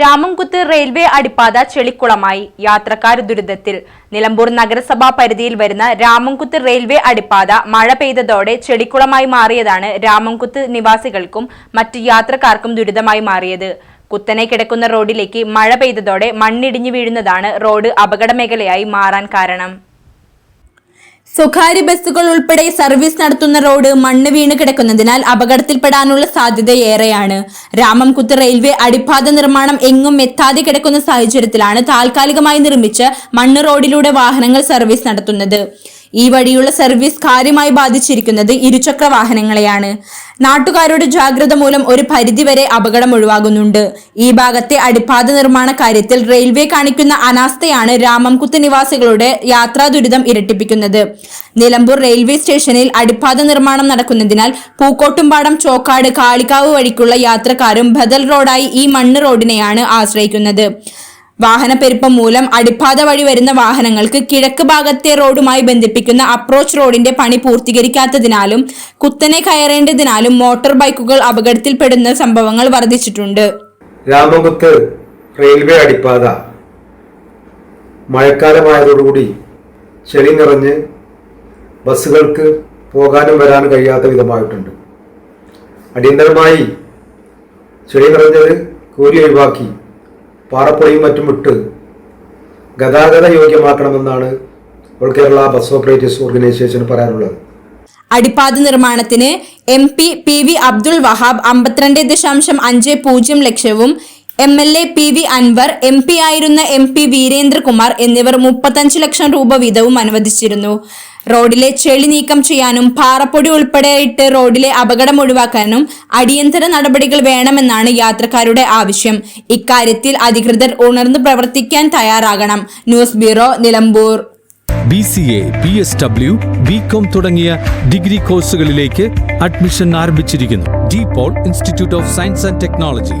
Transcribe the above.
Ramamkuthu railway അടിപ്പാത ചെളിക്കുളമായി. യാത്രക്കാർ ദുരിതത്തിൽ. നിലമ്പൂർ നഗരസഭാ പരിധിയിൽ വരുന്ന രാമംകുത്ത് റെയിൽവേ അടിപ്പാത മഴ പെയ്തതോടെ ചെളിക്കുളമായി മാറിയതാണ് രാമംകുത്ത് നിവാസികൾക്കും മറ്റ് യാത്രക്കാർക്കും ദുരിതമായി മാറിയത്. കുത്തനെ കിടക്കുന്ന റോഡിലേക്ക് മഴ പെയ്തതോടെ മണ്ണിടിഞ്ഞു വീഴുന്നതാണ് റോഡ് അപകടമേഖലയായി മാറാൻ കാരണം. സ്വകാര്യ ബസ്സുകൾ ഉൾപ്പെടെ സർവീസ് നടത്തുന്ന റോഡ് മണ്ണ് വീണ് കിടക്കുന്നതിനാൽ അപകടത്തിൽപ്പെടാനുള്ള സാധ്യത ഏറെയാണ്. രാമംകുത്ത് റെയിൽവേ അടിപ്പാത നിർമ്മാണം എങ്ങും എത്താതെ കിടക്കുന്ന സാഹചര്യത്തിലാണ് താൽക്കാലികമായി നിർമ്മിച്ച് മണ്ണ് റോഡിലൂടെ വാഹനങ്ങൾ സർവീസ് നടത്തുന്നത്. ഈ വഴിയുള്ള സർവീസ് കാര്യമായി ബാധിച്ചിരിക്കുന്നത് ഇരുചക്ര വാഹനങ്ങളെയാണ്. നാട്ടുകാരുടെ ജാഗ്രത മൂലം ഒരു പരിധിവരെ അപകടം ഒഴിവാകുന്നുണ്ട്. ഈ ഭാഗത്തെ അടിപ്പാത നിർമ്മാണ കാര്യത്തിൽ റെയിൽവേ കാണിക്കുന്ന അനാസ്ഥയാണ് രാമംകുത്ത് നിവാസികളുടെ യാത്രാ ദുരിതം ഇരട്ടിപ്പിക്കുന്നത്. നിലമ്പൂർ റെയിൽവേ സ്റ്റേഷനിൽ അടിപ്പാത നിർമ്മാണം നടക്കുന്നതിനാൽ പൂക്കോട്ടുംപാടം ചോക്കാട് കാളിക്കാവ് വഴിക്കുള്ള യാത്രക്കാരും ബദൽ റോഡായി ഈ മണ്ണ് റോഡിനെയാണ് ആശ്രയിക്കുന്നത്. വാഹനപ്പെരുപ്പം മൂലം അടിപ്പാത വഴി വരുന്ന വാഹനങ്ങൾക്ക് കിഴക്ക് ഭാഗത്തെ റോഡുമായി ബന്ധിപ്പിക്കുന്ന അപ്രോച്ച് റോഡിന്റെ പണി പൂർത്തീകരിക്കാത്തതിനാലും കുത്തനെ കയറേണ്ടതിനാലും മോട്ടോർ ബൈക്കുകൾ അപകടത്തിൽപ്പെടുന്ന സംഭവങ്ങൾ വർദ്ധിച്ചിട്ടുണ്ട്. രാമകുത്ത് റെയിൽവേ അടിപ്പാത. മഴക്കാലമായതോടുകൂടി ചെളി നിറഞ്ഞ് ബസ്സുകൾക്ക് പോകാനും വരാനും കഴിയാത്ത വിധമായിട്ടുണ്ട്. അടിയന്തരമായി ചെളി നിറഞ്ഞത് കോരി ഒഴിവാക്കി പാറപ്പൊടിയും മറ്റും വിട്ട് ഗതാഗത യോഗ്യമാക്കണമെന്നാണ് all Kerala bus operators organisation പറയാനുള്ളത് അടിപ്പാത നിർമ്മാണത്തിന് M P P V Abdul Wahab അമ്പത്തിരണ്ട് ദശാംശം അഞ്ച് പൂജ്യം ലക്ഷവും M L A P V Anvar M P ആയിരുന്ന എം പി വീരേന്ദ്രകുമാർ എന്നിവർ മുപ്പത്തഞ്ച് ലക്ഷം രൂപ വീതവും അനുവദിച്ചിരുന്നു. റോഡിലെ ചെളി നീക്കം ചെയ്യാനും പാറപ്പൊടി ഉൾപ്പെടെയിട്ട് റോഡിലെ അപകടം ഒഴിവാക്കാനും അടിയന്തര നടപടികൾ വേണമെന്നാണ് യാത്രക്കാരുടെ ആവശ്യം. ഇക്കാര്യത്തിൽ അധികൃതർ ഉണർന്നു പ്രവർത്തിക്കാൻ തയ്യാറാകണം. News bureau Nilambur. B C A B S W B com തുടങ്ങിയ ഡിഗ്രി കോഴ്സുകളിലേക്ക് അഡ്മിഷൻ ആരംഭിച്ചിരിക്കുന്നു. De Paul institute of science and technology.